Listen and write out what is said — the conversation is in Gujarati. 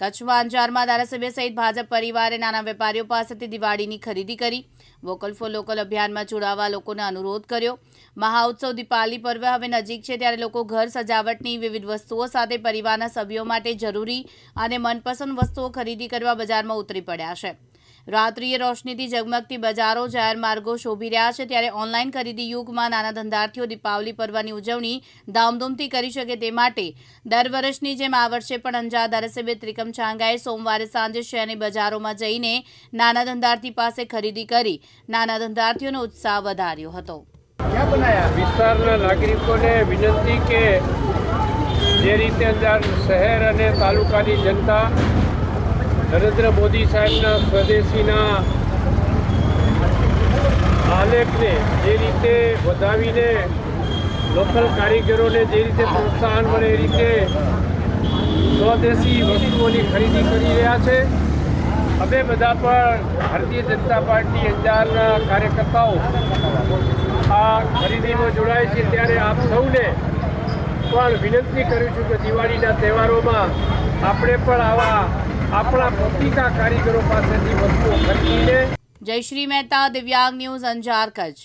કચ્છમાં અંજારમાં ધારાસભ્ય સહિત ભાજપ પરિવારે નાના વેપારીઓ પાસેથી દિવાળીની ખરીદી કરી. વોકલ ફોર લોકલ અભિયાનમાં જોડાવા લોકોને અનુરોધ કર્યો. મહાઉત્સવ દીપાવલી પર્વ હવે નજીક છે ત્યારે લોકો ઘર સજાવટની વિવિધ વસ્તુઓ સાથે પરિવારના સભ્યો માટે જરૂરી અને મનપસંદ વસ્તુઓ ખરીદી કરવા બજારમાં ઉતરી પડ્યા છે. રાત્રિએ રોશનીથી ઝગમગતી બજારો, જાહેર માર્ગો શોભી રહ્યા છે. ત્યારે ઓનલાઈન ખરીદી યુગમાં નાના ધંધાર્થીઓ દીપાવલી પર્વની ઉજવણી ધામધૂમથી કરી શકે તે માટે દર વર્ષની જેમ આ વર્ષે પણ અંજાર ધારાસભ્ય ત્રિકમ છાંગાએ સોમવારે સાંજે શહેરની બજારોમાં જઈને નાના ધંધાર્થી પાસે ખરીદી કરી. નાના ધંધાર્થીઓનો ઉત્સાહ વધાર્યો હતો. વિસ્તારના નાગરિકોને વિનંતી કે જે રીતે અંજાર શહેર અને તાલુકાની જનતા નરેન્દ્ર મોદી સાહેબના સ્વદેશીના આલેખને જે રીતે વધાવીને લોકલ કારીગરોને જે રીતે પ્રોત્સાહન મળે એ રીતે સ્વદેશી વસ્તુઓની ખરીદી કરી રહ્યા છે. અમે બધા પણ ભારતીય જનતા પાર્ટી અંજારના કાર્યકર્તાઓ આ ખરીદીમાં જોડાય છે. ત્યારે આપ સૌને પણ વિનંતી કરું છું કે દિવાળીના તહેવારોમાં આપણે પણ આવા આપણા પોતિકા કારીગરો પાસેથી વસ્તુઓ ખરીદીને જયશ્રી મહેતા દિવ્યાંગ ન્યૂઝ અંજાર કચ્છ.